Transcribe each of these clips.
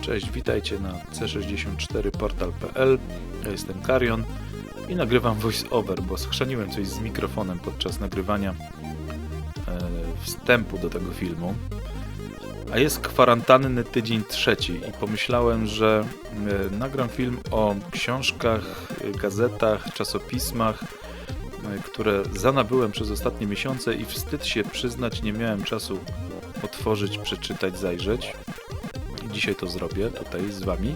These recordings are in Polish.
Cześć, witajcie na c64portal.pl. Ja jestem Karion i nagrywam voice over, bo schrzaniłem coś z mikrofonem podczas nagrywania e, wstępu do tego filmu. A jest kwarantanny tydzień trzeci i pomyślałem, że e, nagram film o książkach, gazetach, czasopismach, e, które zanabyłem przez ostatnie miesiące i wstyd się przyznać, nie miałem czasu otworzyć, przeczytać, zajrzeć. Dzisiaj to zrobię tutaj z wami.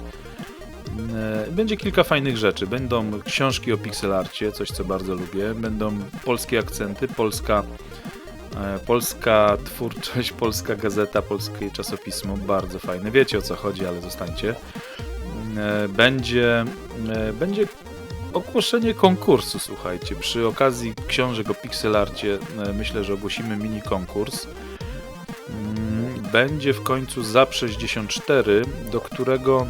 E, Będzie kilka fajnych rzeczy. Będą książki o pixelarcie, coś co bardzo lubię. Będą polskie akcenty, polska, e, polska twórczość, polska gazeta, polskie czasopismo. Bardzo fajne. Wiecie o co chodzi, ale zostańcie. E, Będzie, będzie ogłoszenie konkursu, słuchajcie. Przy okazji książek o pixelarcie myślę, że ogłosimy mini konkurs. Będzie w końcu ZAP 64, do którego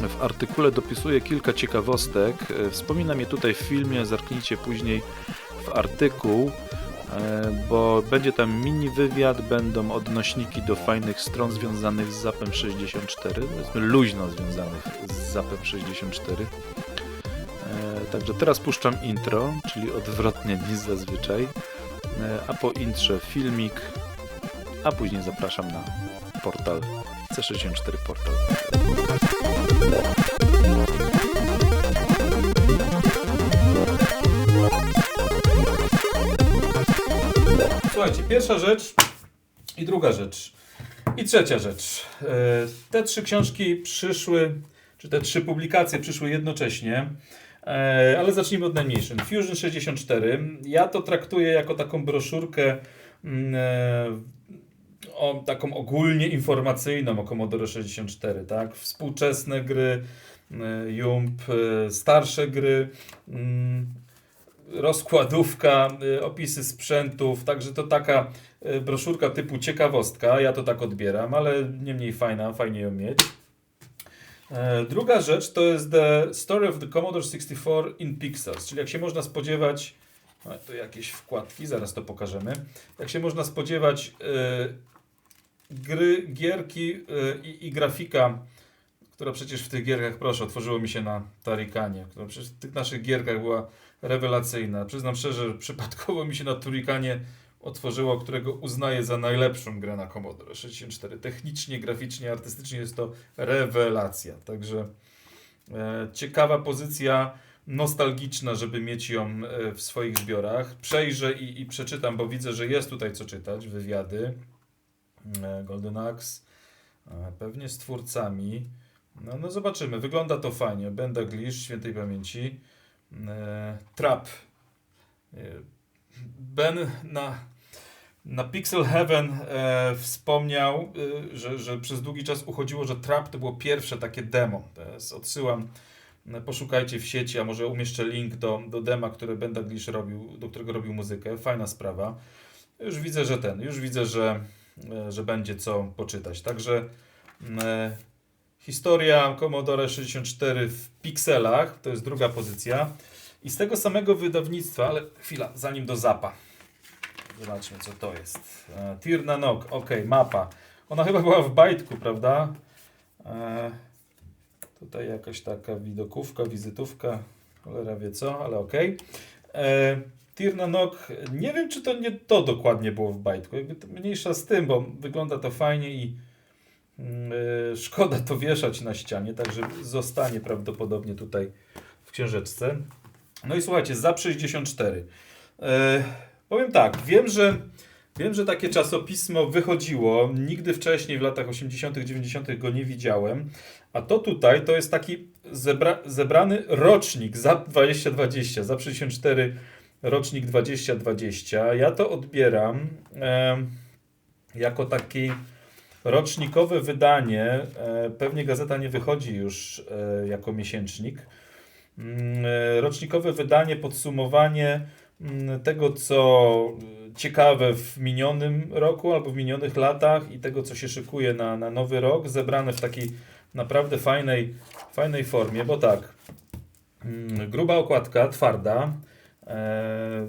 w artykule dopisuję kilka ciekawostek. E, Wspominam je tutaj w filmie, zerknijcie później w artykuł, e, bo będzie tam mini wywiad, będą odnośniki do fajnych stron związanych z ZAPem 64, powiedzmy luźno związanych z ZAPem 64. E, Także teraz puszczam intro, czyli odwrotnie niż zazwyczaj, a po intrze filmik, a później zapraszam na portal C64 Portal. Słuchajcie, pierwsza rzecz i druga rzecz. I trzecia rzecz. E, Te trzy książki przyszły, czy te trzy publikacje przyszły jednocześnie, e, ale zacznijmy od najmniejszym. Fusion 64. Ja to traktuję jako taką broszurkę mm, e, o, taką ogólnie informacyjną o Commodore 64, tak? Współczesne gry, e, Jump, e, starsze gry, mm, rozkładówka, y, opisy sprzętów, także to taka y, broszurka typu ciekawostka, ja to tak odbieram, ale niemniej fajna, fajnie ją mieć. E, Druga rzecz to jest The Story of the Commodore 64 in Pixels, czyli jak się można spodziewać, a, tu jakieś wkładki, zaraz to pokażemy, jak się można spodziewać y, gry, gierki y, i, i grafika, która przecież w tych gierkach, proszę, otworzyło mi się na Tarikanie, która przecież w tych naszych gierkach była rewelacyjna. Przyznam szczerze, że przypadkowo mi się na Turikanie otworzyło, którego uznaję za najlepszą grę na Commodore 64. Technicznie, graficznie, artystycznie jest to rewelacja. Także e, ciekawa pozycja, nostalgiczna, żeby mieć ją e, w swoich zbiorach. Przejrzę i, i przeczytam, bo widzę, że jest tutaj co czytać. Wywiady. E, Golden Axe. E, pewnie z twórcami. No, no zobaczymy. Wygląda to fajnie. Benda Glisz, świętej pamięci. Trap. Ben na, na Pixel Heaven e, wspomniał, e, że, że przez długi czas uchodziło, że Trap to było pierwsze takie demo. Teraz odsyłam, poszukajcie w sieci, a może umieszczę link do, do dema, które Ben Daglish robił, do którego robił muzykę. Fajna sprawa. Już widzę, że ten, już widzę, że, e, że będzie co poczytać. Także e, Historia Commodore 64 w pikselach, to jest druga pozycja. I z tego samego wydawnictwa, ale chwila, zanim do zapa. Zobaczmy, co to jest. E, Tirna Nog, ok, mapa. Ona chyba była w bajtku, prawda? E, tutaj jakaś taka widokówka, wizytówka, cholera wie co, ale ok. E, Tirna nie wiem, czy to nie to dokładnie było w bajtku. Jakby to mniejsza z tym, bo wygląda to fajnie i Mm, y, Szkoda to wieszać na ścianie, także zostanie prawdopodobnie tutaj w książeczce. No i słuchajcie, za 64. E, powiem tak, wiem, że wiem, że takie czasopismo wychodziło. Nigdy wcześniej w latach 80., 90. go nie widziałem. A to tutaj to jest taki zebra, zebrany rocznik za 2020, za 64 rocznik 2020. Ja to odbieram e, jako taki rocznikowe wydanie. E, pewnie gazeta nie wychodzi już e, jako miesięcznik. Mm, e, Rocznikowe wydanie, podsumowanie tego, co ciekawe w minionym roku albo w minionych latach i tego, co się szykuje na, na nowy rok, zebrane w takiej naprawdę fajnej, fajnej formie, bo tak, mm, gruba okładka, twarda, e,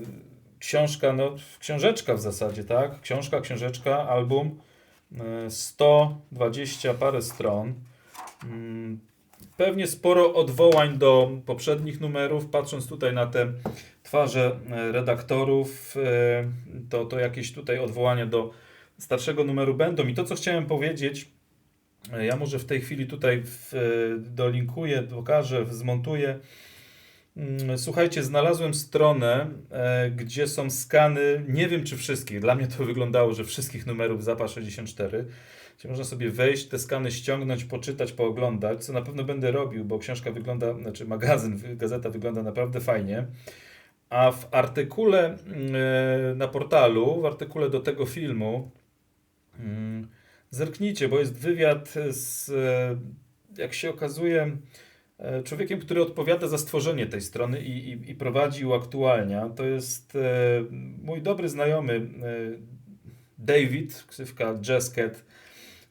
książka, no książeczka w zasadzie, tak? Książka, książeczka, album, e, 120 parę stron. Pewnie sporo odwołań do poprzednich numerów. Patrząc tutaj na te twarze e, redaktorów, e, to, to jakieś tutaj odwołania do starszego numeru będą. I to, co chciałem powiedzieć, e, ja może w tej chwili tutaj w, dolinkuję, pokażę, zmontuję. Mm, Słuchajcie, znalazłem stronę, gdzie są skany, nie wiem czy wszystkich, dla mnie to wyglądało, że wszystkich numerów Zapa 64, gdzie można sobie wejść, te skany ściągnąć, poczytać, pooglądać, co na pewno będę robił, bo książka wygląda, znaczy magazyn, gazeta wygląda naprawdę fajnie. A w artykule mm, na portalu, w artykule do tego filmu, mm, zerknijcie, bo jest wywiad z, e, jak się okazuje, e, człowiekiem, który odpowiada za stworzenie tej strony i, i, i prowadzi uaktualnia. To jest e, mój dobry znajomy David, ksywka Jazzcat,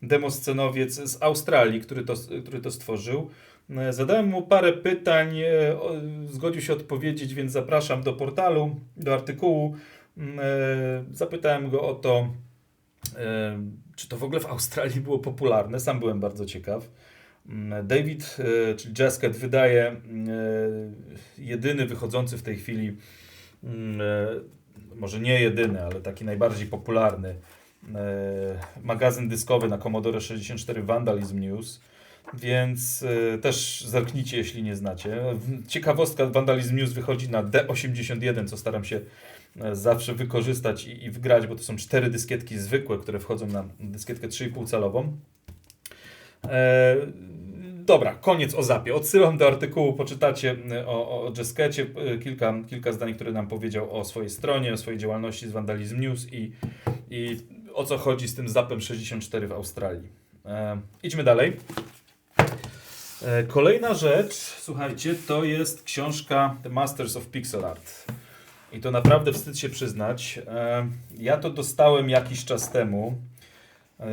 demoscenowiec z Australii, który to, który to stworzył. Zadałem mu parę pytań, e, zgodził się odpowiedzieć, więc zapraszam do portalu, do artykułu. Mm, e, Zapytałem go o to, e, czy to w ogóle w Australii było popularne. Sam byłem bardzo ciekaw. Mm, David, czyli Jazzcat, wydaje mm, jedyny wychodzący w tej chwili, może nie jedyny, ale taki najbardziej popularny magazyn dyskowy na Commodore 64 Vandalism News. Więc e, też zerknijcie, jeśli nie znacie. Ciekawostka, Vandalism News wychodzi na D81, co staram się e, zawsze wykorzystać i, i wgrać, bo to są cztery dyskietki zwykłe, które wchodzą na dyskietkę 3,5 calową. E, dobra, koniec o zapie. Odsyłam do artykułu, poczytacie e, o, o e, kilka, kilka zdań, które nam powiedział o swojej stronie, o swojej działalności z Vandalism News i, i o co chodzi z tym zapem 64 w Australii. E, idźmy dalej. E, Kolejna rzecz, słuchajcie, to jest książka The Masters of Pixel Art. I to naprawdę wstyd się przyznać. E, Ja to dostałem jakiś czas temu, e,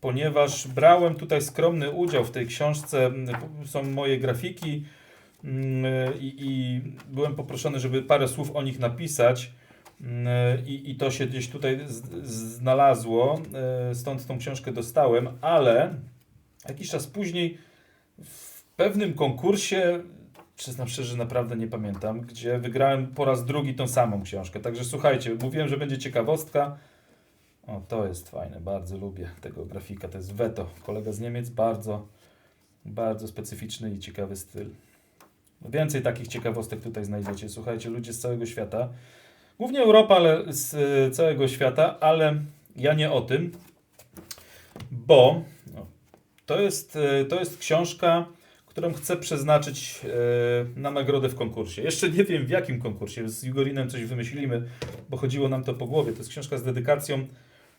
ponieważ brałem tutaj skromny udział w tej książce. Są moje grafiki mm, i, i byłem poproszony, żeby parę słów o nich napisać. Mm, I, I to się gdzieś tutaj znalazło, e, stąd tą książkę dostałem, ale jakiś czas później w pewnym konkursie, przyznam szczerze, naprawdę nie pamiętam, gdzie wygrałem po raz drugi tą samą książkę. Także słuchajcie, mówiłem, że będzie ciekawostka. O, to jest fajne, bardzo lubię tego grafika. To jest Veto, kolega z Niemiec, bardzo, bardzo specyficzny i ciekawy styl. Więcej takich ciekawostek tutaj znajdziecie. Słuchajcie, ludzie z całego świata. Głównie Europa, ale z e, całego świata, ale ja nie o tym, bo no, to, jest, e, to jest książka, którą chcę przeznaczyć e, na nagrodę w konkursie. Jeszcze nie wiem w jakim konkursie, z Jugorinem coś wymyślimy, bo chodziło nam to po głowie. To jest książka z dedykacją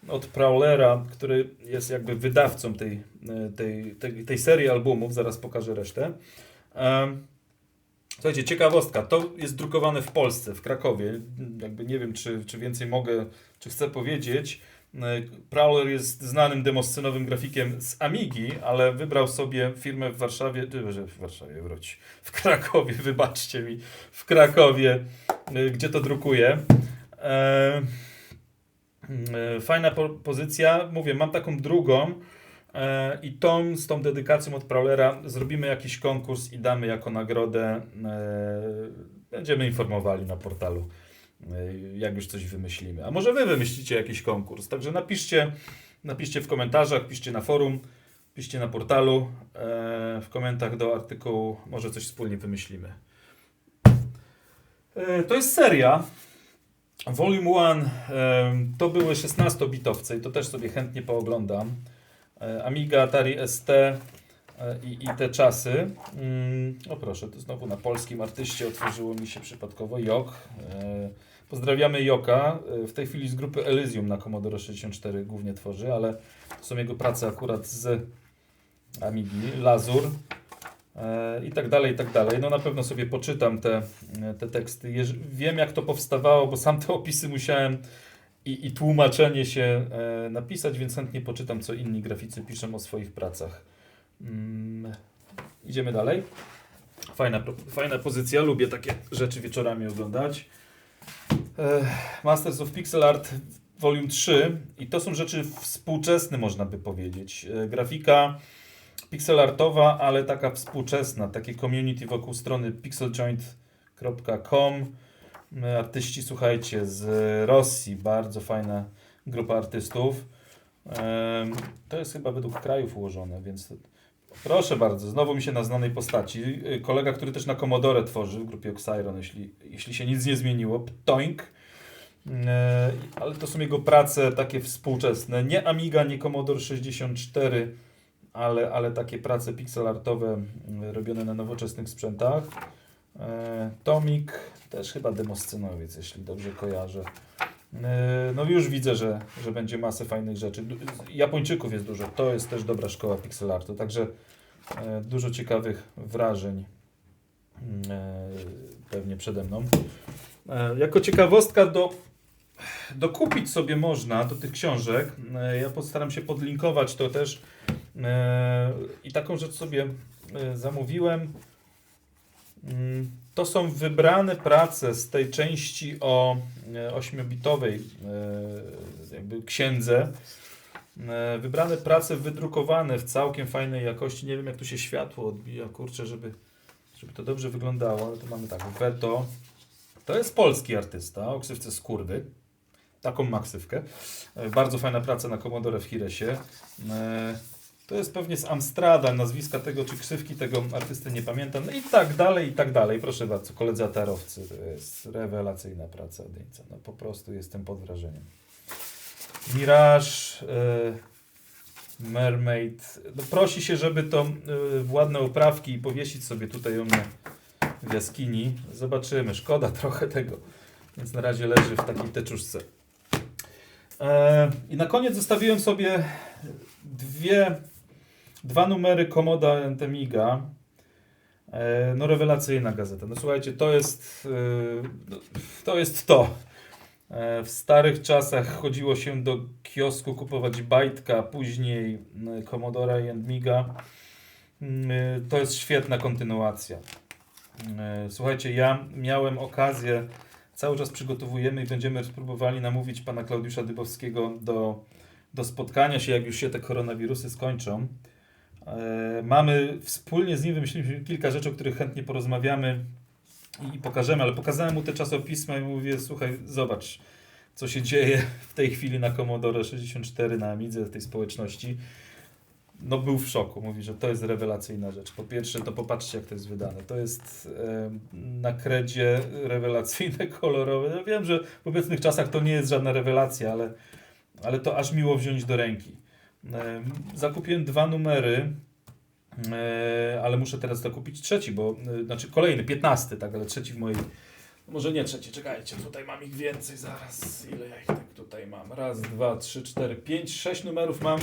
od Prowlera, który jest jakby wydawcą tej, tej, tej, tej serii albumów, zaraz pokażę resztę. Słuchajcie, ciekawostka, to jest drukowane w Polsce, w Krakowie. Jakby nie wiem, czy, czy więcej mogę, czy chcę powiedzieć. E, Prowler jest znanym demoscenowym grafikiem z Amigi, ale wybrał sobie firmę w Warszawie, że w Warszawie wróć, w Krakowie, wybaczcie mi, w Krakowie, e, gdzie to drukuje. E, e, Fajna po pozycja. Mówię, mam taką drugą e, i tą z tą dedykacją od Prowlera zrobimy jakiś konkurs i damy jako nagrodę. e, Będziemy informowali na portalu, e, jak już coś wymyślimy. A może wy wymyślicie jakiś konkurs. Także napiszcie, napiszcie w komentarzach, piszcie na forum, piszcie na portalu, e, w komentach do artykułu. Może coś wspólnie wymyślimy. E, To jest seria. Volume 1 em, to były 16-bitowce i to też sobie chętnie pooglądam. E, Amiga, Atari ST e, i, i te czasy. Mm, o proszę, to znowu na polskim artyście otworzyło mi się przypadkowo JOK. E, Pozdrawiamy Joka. W tej chwili z grupy Elysium na Commodore 64 głównie tworzy, ale są jego prace akurat z Amigi, Lazur i tak dalej, i tak dalej. No na pewno sobie poczytam te, te teksty. Wiem jak to powstawało, bo sam te opisy musiałem i, i tłumaczenie się e, napisać, więc chętnie poczytam, co inni graficy piszą o swoich pracach. Mm, idziemy dalej. Fajna, fajna pozycja, lubię takie rzeczy wieczorami oglądać. E, Masters of Pixel Art Volume 3 i to są rzeczy współczesne, można by powiedzieć. E, Grafika pixelartowa, ale taka współczesna, takie community wokół strony pixeljoint.com. Artyści, słuchajcie, z Rosji, bardzo fajna grupa artystów. To jest chyba według krajów ułożone, więc proszę bardzo, znowu mi się na znanej postaci. Y, Kolega, który też na Commodore tworzy w grupie Oxyron, jeśli, jeśli się nic nie zmieniło, Ptoink. E, Ale to są jego prace takie współczesne. Nie Amiga, nie Commodore 64, ale, ale takie prace pixelartowe mm, robione na nowoczesnych sprzętach. E, Tomik, też chyba demoscenowiec, jeśli dobrze kojarzę. E, No już widzę, że, że będzie masę fajnych rzeczy. Japończyków jest dużo, to jest też dobra szkoła pixelartu, także e, dużo ciekawych wrażeń mm, pewnie przede mną. Jako ciekawostka do, dokupić sobie można do tych książek. Ja postaram się podlinkować to też. I taką rzecz sobie zamówiłem. Mm, To są wybrane prace z tej części o e, ośmiobitowej e, jakby księdze. E, Wybrane prace wydrukowane w całkiem fajnej jakości. Nie wiem jak tu się światło odbija, kurczę, żeby, żeby to dobrze wyglądało, ale tu mamy tak, Veto. To jest polski artysta o ksywce Skurwy. Taką ma ksywkę. E, Bardzo fajna praca na Commodore w Hiresie. E, To jest pewnie z Amstrada, nazwiska tego czy ksywki tego artysty nie pamiętam. No i tak dalej, i tak dalej. Proszę bardzo, koledzy atarowcy. To jest rewelacyjna praca Dyńca. No po prostu jestem pod wrażeniem. Mirage, e, Mermaid. No prosi się, żeby to e, w ładne oprawki i powiesić sobie tutaj u mnie w jaskini. Zobaczymy. Szkoda trochę tego. Więc na razie leży w takiej teczuszce. E, I na koniec zostawiłem sobie dwie, dwa numery Komoda Antemiga. E, no rewelacyjna gazeta. No słuchajcie, to jest e, no, to. Jest to. E, w starych czasach chodziło się do kiosku kupować bajtka, później Commodore i Amiga. Mm, To jest świetna kontynuacja. Słuchajcie, ja miałem okazję, cały czas przygotowujemy i będziemy spróbowali namówić pana Klaudiusza Dybowskiego do, do spotkania się, jak już się te koronawirusy skończą. E, Mamy wspólnie z nim wymyśliliśmy kilka rzeczy, o których chętnie porozmawiamy i pokażemy, ale pokazałem mu te czasopisma i mówię, słuchaj, zobacz, co się dzieje w tej chwili na Commodore 64, na Amidze, tej społeczności. No był w szoku, mówi, że to jest rewelacyjna rzecz. Po pierwsze, to popatrzcie, jak to jest wydane. To jest e, na kredzie rewelacyjne, kolorowe. Ja wiem, że w obecnych czasach to nie jest żadna rewelacja, ale, ale to aż miło wziąć do ręki. E, zakupiłem dwa numery, e, ale muszę teraz zakupić trzeci, bo, e, znaczy kolejny, piętnasty, tak, ale trzeci w mojej, może nie trzeci, czekajcie, tutaj mam ich więcej zaraz, ile ja ich tak tutaj mam, raz, dwa, trzy, cztery, pięć, sześć numerów mam,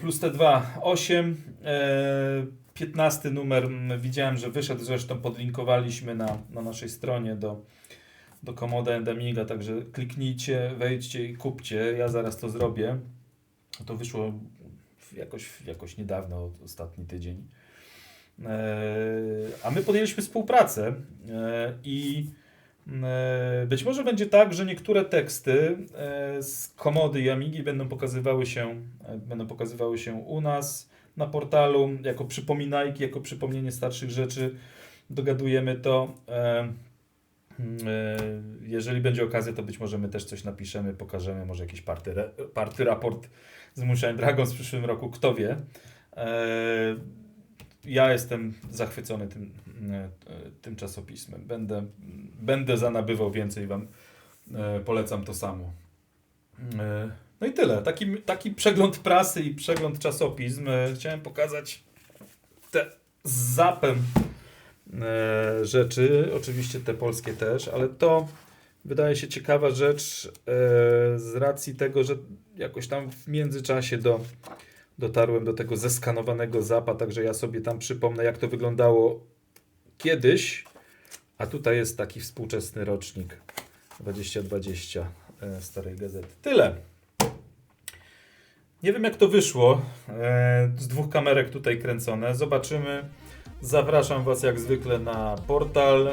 plus te dwa, osiem, piętnasty numer, widziałem, że wyszedł, zresztą podlinkowaliśmy na, na naszej stronie do, do Commodore and Amiga, także kliknijcie, wejdźcie i kupcie, ja zaraz to zrobię. To wyszło jakoś, jakoś niedawno, ostatni tydzień. E, A my podjęliśmy współpracę e, i e, być może będzie tak, że niektóre teksty z komody i Amigi będą pokazywały się, będą pokazywały się u nas na portalu jako przypominajki, jako przypomnienie starszych rzeczy. Dogadujemy to. E, Jeżeli będzie okazja, to być może my też coś napiszemy, pokażemy, może jakiś party, party raport z Moonshine Dragons w przyszłym roku, kto wie. E, Ja jestem zachwycony tym, e, tym czasopismem. Będę, będę zanabywał więcej, Wam polecam to samo. No i tyle. Taki, taki przegląd prasy i przegląd czasopism. Chciałem pokazać te zapem e, rzeczy, oczywiście te polskie też, ale to wydaje się ciekawa rzecz e, z racji tego, że jakoś tam w międzyczasie do, dotarłem do tego zeskanowanego zapa, także ja sobie tam przypomnę, jak to wyglądało kiedyś, a tutaj jest taki współczesny rocznik 2020 e, starej gazety. Tyle. Nie wiem jak to wyszło. E, z dwóch kamerek tutaj kręcone. Zobaczymy. Zapraszam Was jak zwykle na portal.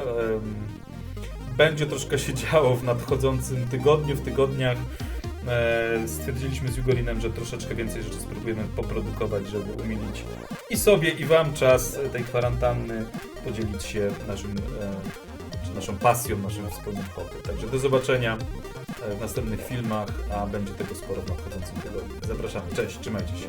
Będzie troszkę się działo w nadchodzącym tygodniu, w tygodniach. E, stwierdziliśmy z Jugolinem, że troszeczkę więcej rzeczy spróbujemy poprodukować, żeby umilić i sobie, i wam czas tej kwarantanny, podzielić się naszym, e, czy naszą pasją, naszym wspólnym hobby. Także do zobaczenia e, w następnych filmach, a będzie tego sporo w nadchodzącym tygodniu. Zapraszamy. Cześć, trzymajcie się.